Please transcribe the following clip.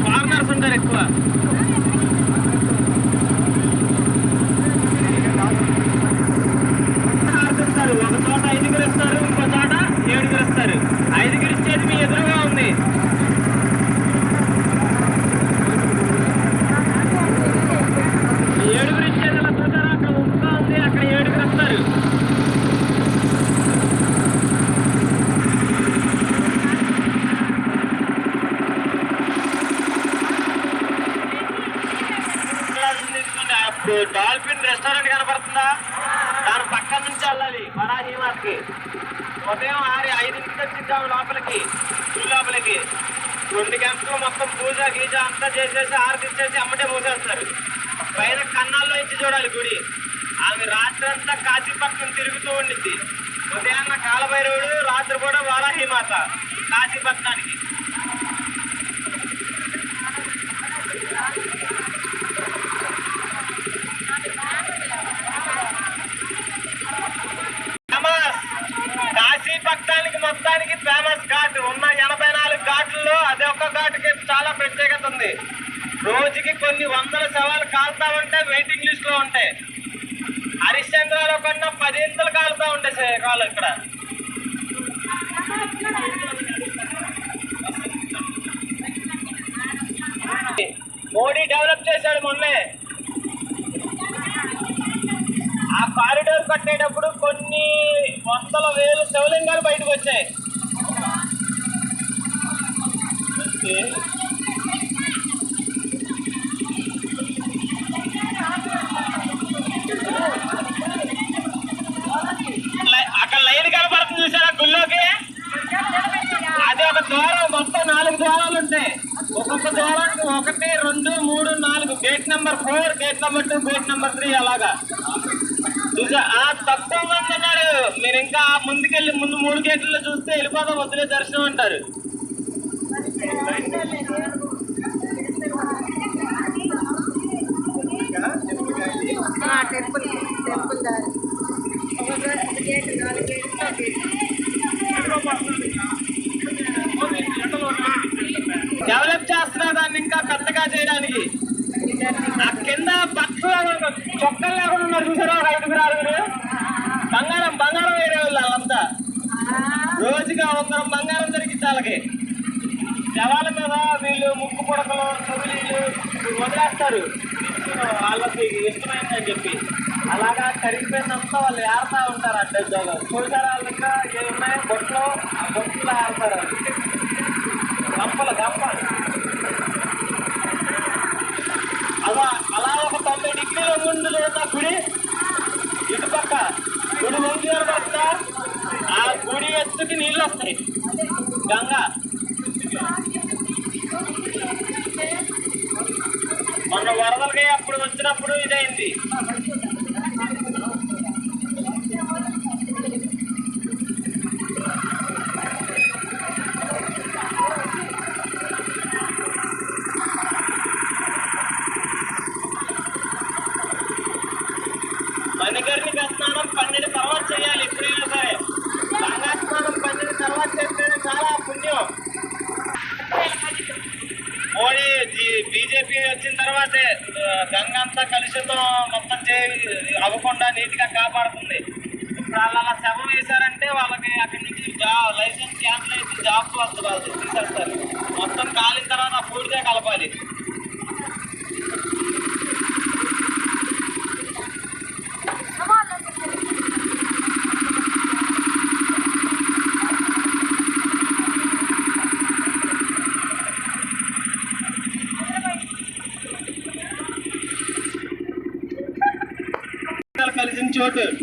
Farmers ఉంటారు ఎక్కువ. ఇప్పుడు డాల్ఫిన్ రెస్టారెంట్ కనపడుతుందా? దాని పక్క నుంచి వెళ్ళాలి పరాజీమాస్కి ఉదయం ఆరు ఐదింటికి వచ్చిద్దాం లోపలికి జూ లోపలికి. రెండు గంటలు మొత్తం పూజ గీజ అంతా చేసేసి ఆరతిచ్చేసి అమ్మటే మూసేస్తారు. పైన కన్నాల్లో ఇచ్చి చూడాలి గుడి. ఆమె రాత్రి అంతా కాశీపట్నం తిరుగుతూ ఉండిద్ది. ఉదయాన్న కాలభైరవుడు రాత్రి కూడా వారాహి మాత కాశీపట్నానికి ఉంటుంది రోజుకి కొన్ని వందల సవాలు కాలుతా ఉంటే వెయిటింగ్ లిస్ట్లో ఉంటాయి. హరిశ్చంద్రలో కన్నా పదింతలు కాలుతా ఉంటాయి కాలు ఇక్కడ. మోడీ డెవలప్ చేశాడు మొన్నే. ఆ కారిడోర్ కట్టేటప్పుడు కొన్ని వందల వేలు శివలింగాలు బయటకు వచ్చాయి. ద్వారాలు ఉంటాయి ఒక్కొక్క ద్వారానికి ఒకటి రెండు మూడు నాలుగు. Gate number four gate number two gate number three అలాగా. చూసా ఆ తక్కువ మంది ఉన్నారు. మీరు ఇంకా ముందుకెళ్ళి ముందు మూడు గేట్లలో చూస్తే వెళ్ళిపోతాం వదిలే దర్శనం అంటారు. టెంపుల్ టెంపుల్ దారి. ఒక గేట్ నాలుగు గేట్ శాస్త్రాన్ని దాన్ని ఇంకా పెద్దగా చేయడానికి. ఆ కింద భక్తులు చొక్కలు లేకుండా ఉన్నారు చూసారా? ఒక ఐదుగురు ఆరుగురు. బంగారం బంగారం వేరే వాళ్ళు వాళ్ళంతా. రోజుగా ఒకరం బంగారం దొరికింది వాళ్ళకి. శవాల మీద వీళ్ళు ముక్కు పుడకలు చెవులీలు వదిలేస్తారు. వాళ్ళకి ఇష్టమైందని చెప్పి. అలాగా కరిగిపోయినంతా వాళ్ళు ఏడతా ఉంటారు అంటే చూసారా వాళ్ళు. ఇంకా ఏమున్నాయి? బొట్లు. ఆ బొట్లు ఆడతారు. గంపలు గంపలు అలా అలా ఒక తొంభై డిగ్రీల ముందు చూద్దా గుడి ఇటుపక్క గుడి ముందు పక్క ఆ గుడి ఎత్తుకి నీళ్ళు వస్తాయి. గంగా. మొన్న వరదలకి అప్పుడు వచ్చినప్పుడు ఇదైంది. వచ్చిన తర్వాతే గంగ అంతా కలుషితం మొత్తం చే అవ్వకుండా నీట్గా కాపాడుతుంది. ఇప్పుడు వాళ్ళు అలా శవం వేశారంటే వాళ్ళకి అక్కడి నుంచి జా లైసెన్స్ క్యాన్సిల్ అయితే జాబ్ వస్తుంది వాళ్ళు తీసేస్తారు మొత్తం కాలిన తర్వాత పూర్తిగా కలపాలి. चौहत्तर